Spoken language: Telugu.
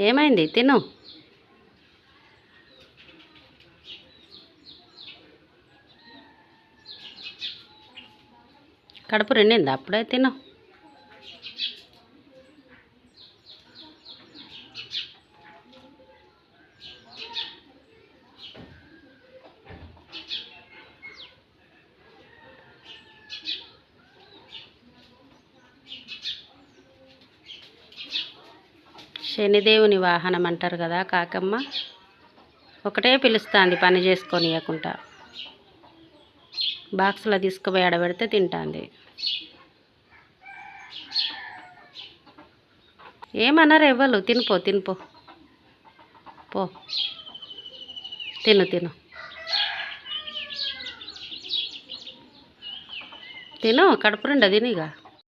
ఏమైంది? తిను. కడుపు రెండిందా? అప్పుడే తిను. శనిదేవుని వాహనం అంటారు కదా కాకమ్మ. ఒకటే పిలుస్తుంది పని చేసుకొని ఇవ్వకుండా బాక్స్లో తీసుకుపోయి ఆడబెడితే తింటుంది. ఏమన్నారు ఎవ్వరు? తినిపో తినిపో. పో. తిను తిను. తిను కడుపు నిండా తినిగా